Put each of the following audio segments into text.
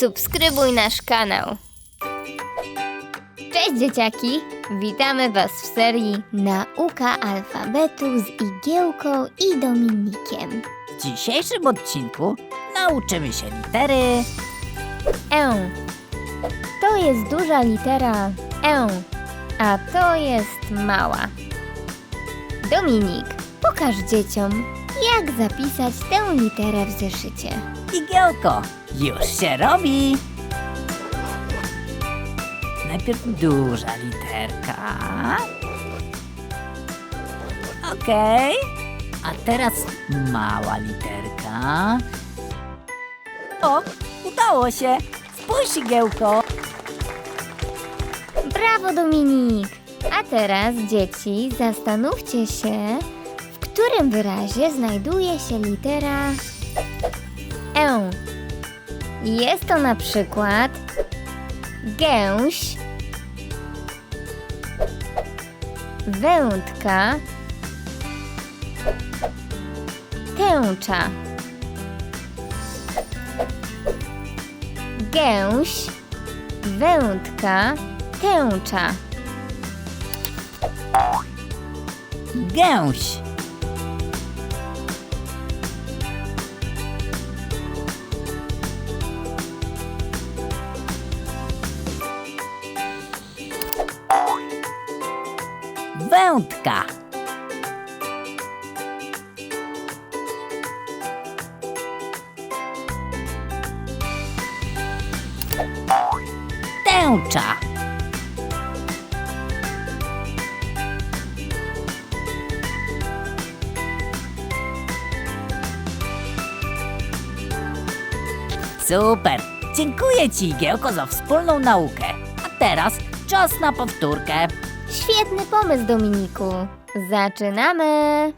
subskrybuj nasz kanał. Cześć dzieciaki! Witamy Was w serii Nauka alfabetu z Igiełką i Dominikiem. W dzisiejszym odcinku nauczymy się litery E. To jest duża litera E, a to jest mała. Dominik, pokaż dzieciom, jak zapisać tę literę w zeszycie. Igiełko. Już się robi. Najpierw duża literka. Okej. A teraz mała literka. O, udało się. Spójrz, Igiełko. Brawo, Dominik! A teraz, dzieci, zastanówcie się, w którym wyrazie znajduje się litera E. Jest to na przykład gęś, wędka, tęcza. Gęś, wędka, tęcza. Gęś. Wędka. Tęcza. Super! Dziękuję Ci, Igiełko, za wspólną naukę. A teraz czas na powtórkę. Świetny pomysł, Dominiku. Zaczynamy!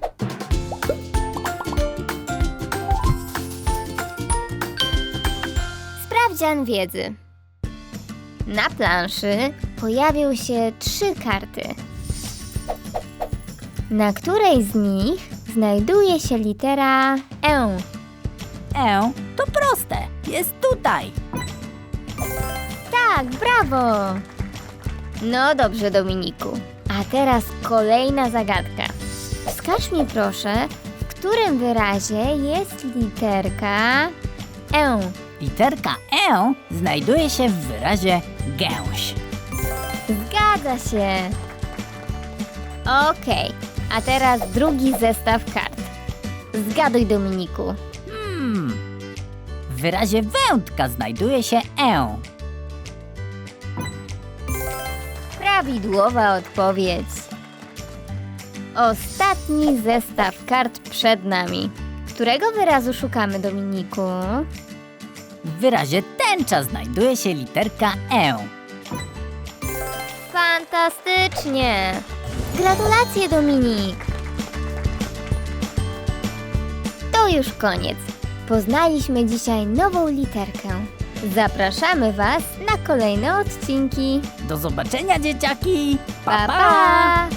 Sprawdzian wiedzy. Na planszy pojawią się trzy karty. Na której z nich znajduje się litera E. E, to proste. Jest tutaj. Tak, brawo! No dobrze, Dominiku. A teraz kolejna zagadka. Wskaż mi proszę, w którym wyrazie jest literka E. Literka E znajduje się w wyrazie gęś. Zgadza się. Okej, a teraz drugi zestaw kart. Zgaduj, Dominiku. Hmm. W wyrazie wędka znajduje się E. Prawidłowa odpowiedź. Ostatni zestaw kart przed nami. Którego wyrazu szukamy, Dominiku? W wyrazie tęcza znajduje się literka E. Fantastycznie! Gratulacje, Dominik! To już koniec. Poznaliśmy dzisiaj nową literkę. Zapraszamy Was na kolejne odcinki. Do zobaczenia, dzieciaki! Pa, pa!